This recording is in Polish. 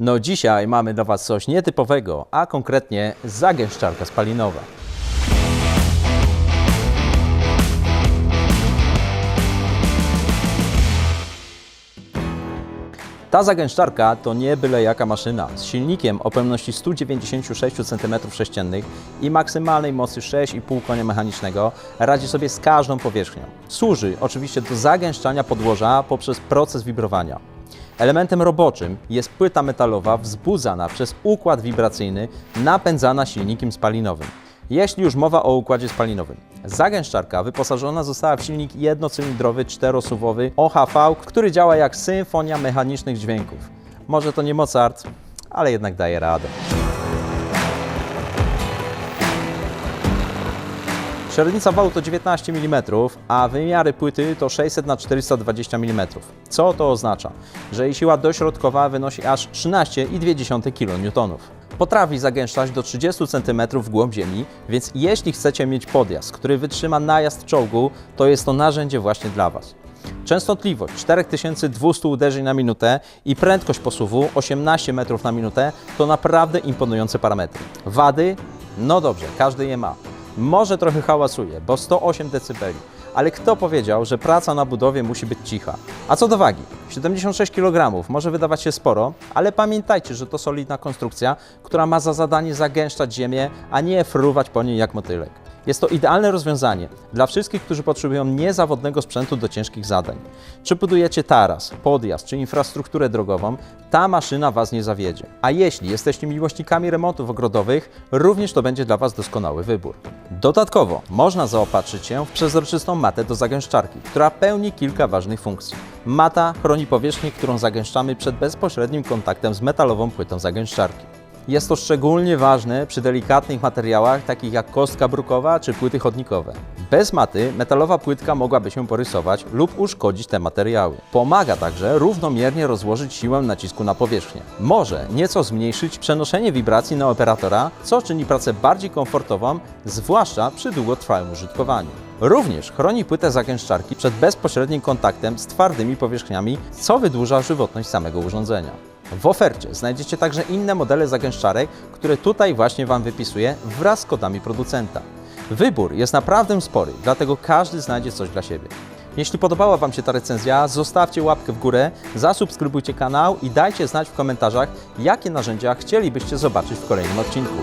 No dzisiaj mamy dla Was coś nietypowego, a konkretnie zagęszczarka spalinowa. Ta zagęszczarka to nie byle jaka maszyna. Z silnikiem o pojemności 196 cm3 i maksymalnej mocy 6,5 konia mechanicznego radzi sobie z każdą powierzchnią. Służy oczywiście do zagęszczania podłoża poprzez proces wibrowania. Elementem roboczym jest płyta metalowa wzbudzana przez układ wibracyjny napędzana silnikiem spalinowym. Jeśli już mowa o układzie spalinowym, zagęszczarka wyposażona została w silnik jednocylindrowy czterosuwowy OHV, który działa jak symfonia mechanicznych dźwięków. Może to nie Mozart, ale jednak daje radę. Średnica wału to 19 mm, a wymiary płyty to 600 na 420 mm. Co to oznacza? Że jej siła dośrodkowa wynosi aż 13,2 kN. Potrafi zagęszczać do 30 cm w głąb ziemi, więc jeśli chcecie mieć podjazd, który wytrzyma najazd czołgu, to jest to narzędzie właśnie dla Was. Częstotliwość 4200 uderzeń na minutę i prędkość posuwu 18 metrów na minutę to naprawdę imponujące parametry. Wady? No dobrze, każdy je ma. Może trochę hałasuje, bo 108 dB, ale kto powiedział, że praca na budowie musi być cicha? A co do wagi? 76 kg może wydawać się sporo, ale pamiętajcie, że to solidna konstrukcja, która ma za zadanie zagęszczać ziemię, a nie fruwać po niej jak motylek. Jest to idealne rozwiązanie dla wszystkich, którzy potrzebują niezawodnego sprzętu do ciężkich zadań. Czy budujecie taras, podjazd czy infrastrukturę drogową, ta maszyna Was nie zawiedzie. A jeśli jesteście miłośnikami remontów ogrodowych, również to będzie dla Was doskonały wybór. Dodatkowo można zaopatrzyć się w przezroczystą matę do zagęszczarki, która pełni kilka ważnych funkcji. Mata chroni powierzchnię, którą zagęszczamy przed bezpośrednim kontaktem z metalową płytą zagęszczarki. Jest to szczególnie ważne przy delikatnych materiałach, takich jak kostka brukowa czy płyty chodnikowe. Bez maty metalowa płytka mogłaby się porysować lub uszkodzić te materiały. Pomaga także równomiernie rozłożyć siłę nacisku na powierzchnię. Może nieco zmniejszyć przenoszenie wibracji na operatora, co czyni pracę bardziej komfortową, zwłaszcza przy długotrwałym użytkowaniu. Również chroni płytę zagęszczarki przed bezpośrednim kontaktem z twardymi powierzchniami, co wydłuża żywotność samego urządzenia. W ofercie znajdziecie także inne modele zagęszczarek, które tutaj właśnie Wam wypisuję wraz z kodami producenta. Wybór jest naprawdę spory, dlatego każdy znajdzie coś dla siebie. Jeśli podobała Wam się ta recenzja, zostawcie łapkę w górę, zasubskrybujcie kanał i dajcie znać w komentarzach, jakie narzędzia chcielibyście zobaczyć w kolejnym odcinku.